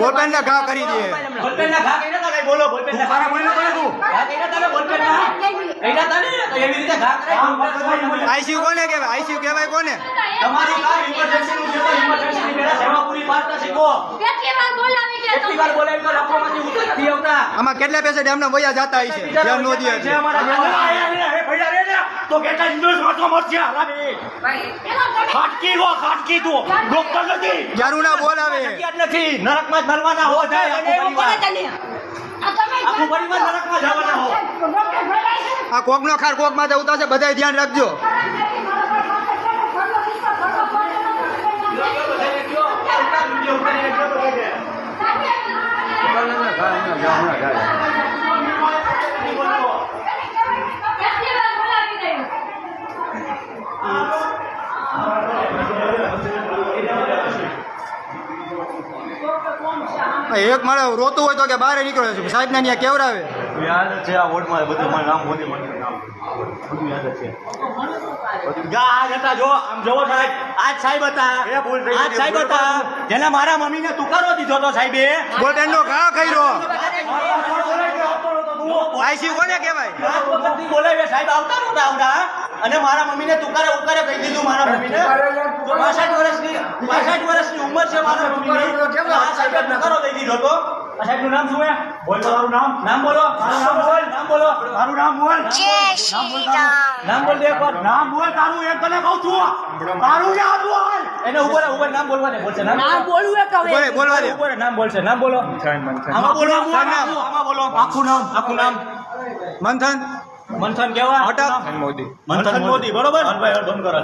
બધે ઘા કરી દે. ઘા ઘા. તું. ઘા ને ને? એવી રીતે ઘા. આઈસીયુ કોને કહેવાય આઈસીયુ કહેવાય કોને તમારું કામ emergency નું છે તો emergency ની પહેલા સેવા પૂરી પાડતા શીખો. કેટલી વાર બોલાવી ગયા કેટલી વાર બોલાવી તો લખવામાંથી ઉતર આવતા. આમાં કેટલા પૈસા એમને વયા જતા હોય છે ધ્યાન નો દે છે અમારા. તો કેટલા ઇન્દ્રસ વાંચવા મળશે હરામી. ખાટકી રો ખાટકી તું. ડોક્ટર નથી. જારું ના બોલ આવે નથી. નરકમાં જ મરવાના હો જાય આખું પરિવાર. નરકમાં જવાના હો. આ કોક નો ખાર કોક માથે ઉતારશે બધાય ધ્યાન રાખજો. આ એક મારે રોતું હોય તો કે બહાર નીકળ્યો છું સાહેબ ને ત્યાં કેવડાવે યાદ છે આ વોર્ડમાં બધું મારું નામ મોદી મંડળ નામ બધું યાદ છે જા, આજ હતા જો આમ જોવો સાહેબ આજ સાહેબ હતા એ ભૂલ થઈ ગઈ. આજ સાહેબ હતા જેને મારા મમ્મીને તુકારો દીધો તો સાહેબે બોલ નો ઘા કર્યો આઈસીયુ કોને કહેવાય આજ સાહેબ આવતા નહોતા આવતા અને મારા મમ્મીને તુકારે ઉકારે કહી દીધું મારા મમ્મીને. પાસઠ વર્ષની પાસઠ વર્ષની ઉંમર છે મારા મમ્મીની. આ સાહેબે દઈ દીધો તો સાહેબ સાહેબનું નામ શું છે બોલ મારું નામ. નામ બોલો. મારું નામ બોલ? નામ બોલો. તારું નામ બોલ. નામ બોલ દે એકવાર નામ બોલ તારું. એક તને કહું છું. તારું નામ બોલ એને ઉપર ઉપર નામ બોલવા દે બોલશે. નામ નામ બોલવું એક હવે. બોલે બોલવા દે ઉપર નામ બોલશે. નામ બોલો. આમાં બોલો આમાં બોલો. આખું નામ આખું નામ. મંથન. મંથન કેવા? અટક મંથન મોદી. બરોબર? બંધ કરો